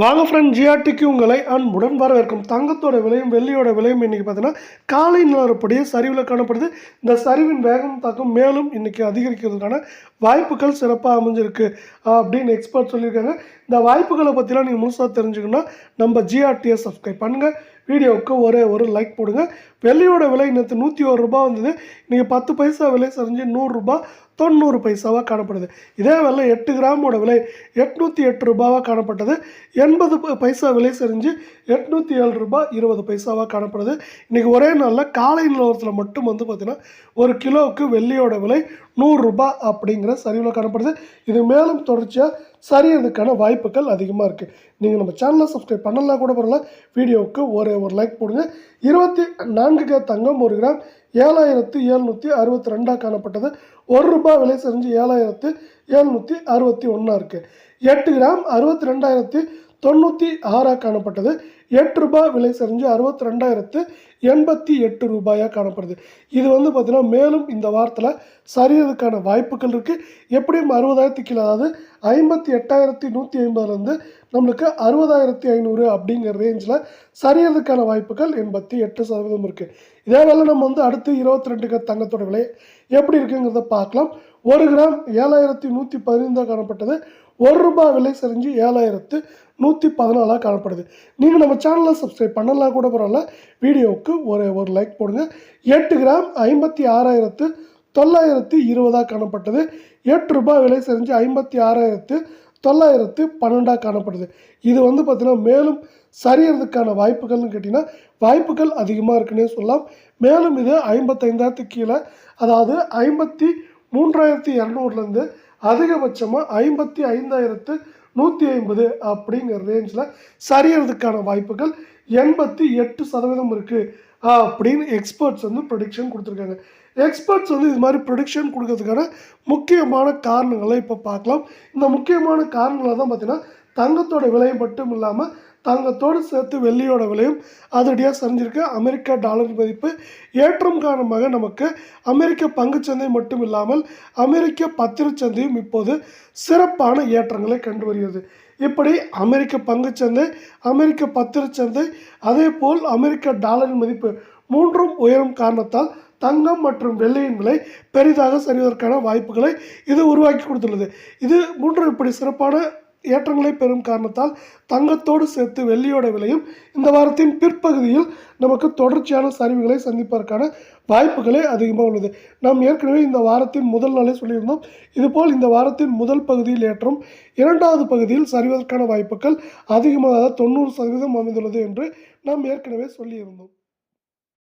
வாங்க ஃப்ரெண்ட் ஜிஆர்டிக்கு உங்களை அன்புடன் வரவேற்கும். தங்கத்தோட விலையும் வெள்ளியோட விலையும் இன்றைக்கி பார்த்தீங்கன்னா காலை நிலவரப்படியே சரிவில் காணப்படுது. இந்த சரிவின் வேகம் தாக்கம் மேலும் இன்னைக்கு அதிகரிக்கிறதுக்கான வாய்ப்புகள் சிறப்பாக அமைஞ்சிருக்கு அப்படின்னு எக்ஸ்பர்ட் சொல்லியிருக்காங்க. இந்த வாய்ப்புகளை பற்றிலாம் நீங்கள் முழுசாக தெரிஞ்சுக்கணும்னா நம்ம ஜிஆர்டியை சப்ஸ்கிரைப் பண்ணுங்கள் வீடியோவுக்கு ஒரே ஒரு லைக் போடுங்க. வெள்ளியோட விலை நேற்று நூற்றி ஒரு ரூபா வந்தது. இன்றைக்கி பத்து பைசா விலை சரிஞ்சு நூறுரூபா தொண்ணூறு பைசாவாக காணப்படுது. இதே வெள்ளை எட்டு கிராமோட விலை எட்நூற்றி எட்டு ரூபாவாக காணப்பட்டது. எண்பது பைசா விலை செஞ்சு எட்நூற்றி ஏழு ரூபாய் இருபது பைசாவாக காணப்படுது. இன்றைக்கி ஒரே நாளில் காலை நிலவரத்தில் மட்டும் வந்து பார்த்திங்கன்னா ஒரு கிலோவுக்கு வெள்ளியோட விலை நூறுரூபா அப்படிங்கிற சரிவில் காணப்படுது. இது மேலும் தொடர்ச்சியாக சரியறதுக்கான வாய்ப்புகள் அதிகமாக இருக்குது நீங்கள் நம்ம சேனலை சப்ஸ்கிரைப் பண்ணலாம் கூட பரவாயில்ல. வீடியோவுக்கு ஒரு ஒரு லைக் போடுங்க. இருபத்தி நான்கு கே தங்கம் ஒரு கிராம் ஏழாயிரத்து எழுநூற்றி அறுபத்தி ரெண்டாக காணப்பட்டது. ஒரு ரூபாய் விலை செஞ்சு ஏழாயிரத்து எழுநூற்றி அறுபத்தி ஒன்றா இருக்குது எட்டு கிராம் அறுபத்தி ரெண்டாயிரத்தி தொண்ணூற்றி ஆறாக காணப்பட்டது. எட்டு ரூபாய் விலை செஞ்சு அறுபத்தி ரெண்டாயிரத்து எண்பத்தி எட்டு ரூபாயாக காணப்படுது. இது வந்து பார்த்திங்கன்னா மேலும் இந்த வாரத்தில் சரியறதுக்கான வாய்ப்புகள் இருக்குது எப்படியும் அறுபதாயிரத்து கீழே அதாவது ஐம்பத்தி எட்டாயிரத்தி நூற்றி ஐம்பதுலேருந்து நம்மளுக்கு அறுபதாயிரத்தி ஐநூறு அப்படிங்கிற ரேஞ்சில் சரியறதுக்கான வாய்ப்புகள் எண்பத்தி எட்டு சதவீதம் இருக்குது இதே வேலை நம்ம வந்து அடுத்து இருபத்தி ரெண்டுக்கு தங்கத்தோட விலை எப்படி இருக்குங்கிறத பார்க்கலாம். ஒரு கிராம் ஏழாயிரத்தி நூற்றி பதினைந்தாக காணப்பட்டது. ஒரு ரூபாய் விலை செறிஞ்சு ஏழாயிரத்து நூற்றி பதினாலாக காணப்படுது. நீங்கள் நம்ம சேனலை சப்ஸ்கிரைப் பண்ணலாம் கூட பரவாயில்ல. வீடியோவுக்கு ஒரு ஒரு லைக் போடுங்க. எட்டு கிராம் ஐம்பத்தி ஆறாயிரத்து தொள்ளாயிரத்து இருபதாக காணப்பட்டது. எட்டு ரூபாய் விலை செறிஞ்சு ஐம்பத்தி ஆறாயிரத்து தொள்ளாயிரத்து பன்னெண்டாக காணப்படுது. இது வந்து பார்த்திங்கன்னா மேலும் சரியறதுக்கான வாய்ப்புகள்னு கேட்டிங்கன்னா வாய்ப்புகள் அதிகமாக இருக்குன்னே சொல்லலாம். மேலும் இது ஐம்பத்தைந்தாயிரத்துக்கு கீழே அதாவது ஐம்பத்தி மூன்றாயிரத்தி இரநூறுலேருந்து அதிகபட்சமாக ஐம்பத்தி ஐந்தாயிரத்து நூற்றி ஐம்பது அப்படிங்கிற ரேஞ்சில் சரியறதுக்கான வாய்ப்புகள் எண்பத்தி எட்டு சதவீதம் இருக்குது அப்படின்னு எக்ஸ்பர்ட்ஸ் வந்து ப்ரொடிக்ஷன் கொடுத்துருக்காங்க. எக்ஸ்பர்ட்ஸ் வந்து இது மாதிரி ப்ரொடிக்ஷன் கொடுக்கறதுக்கான முக்கியமான காரணங்களை இப்போ பார்க்கலாம். இந்த முக்கியமான காரணங்களை தான் பார்த்தீங்கன்னா தங்கத்தோட விலை மட்டும் இல்லாமல் தங்கத்தோடு சேர்த்து வெள்ளியோட விலையும் அதிரடியாக சரிஞ்சிருக்கு. அமெரிக்கா டாலர் மதிப்பு ஏற்றம் காரணமாக நமக்கு அமெரிக்க பங்குச்சந்தை மட்டும் இல்லாமல் அமெரிக்க பத்திரச்சந்தையும் இப்போது சிறப்பான ஏற்றங்களை கண்டு வருகிறது இப்படி அமெரிக்க பங்குச்சந்தை அமெரிக்க பத்திரச்சந்தை அதே போல் அமெரிக்க டாலரின் மதிப்பு மூன்றும் உயரும் காரணத்தால் தங்கம் மற்றும் வெள்ளியின் விலை பெரிதாக சரிவதற்கான வாய்ப்புகளை இது உருவாக்கி கொடுத்துள்ளது. இது மூன்று இப்படி சிறப்பான ஏற்றங்களை பெறும் காரணத்தால் தங்கத்தோடு சேர்த்து வெள்ளியோட விலையும் இந்த வாரத்தின் பிற்பகுதியில் நமக்கு தொடர்ச்சியான சரிவுகளை சந்திப்பதற்கான வாய்ப்புகளே அதிகமாக உள்ளது. நாம் ஏற்கனவே இந்த வாரத்தின் முதல் நாளே சொல்லியிருந்தோம். இதுபோல் இந்த வாரத்தின் முதல் பகுதியில் ஏற்றம் இரண்டாவது பகுதியில் சரிவதற்கான வாய்ப்புகள் அதிகமாக தொண்ணூறு சதவீதம் அமைந்துள்ளது என்று நாம் ஏற்கனவே சொல்லியிருந்தோம்.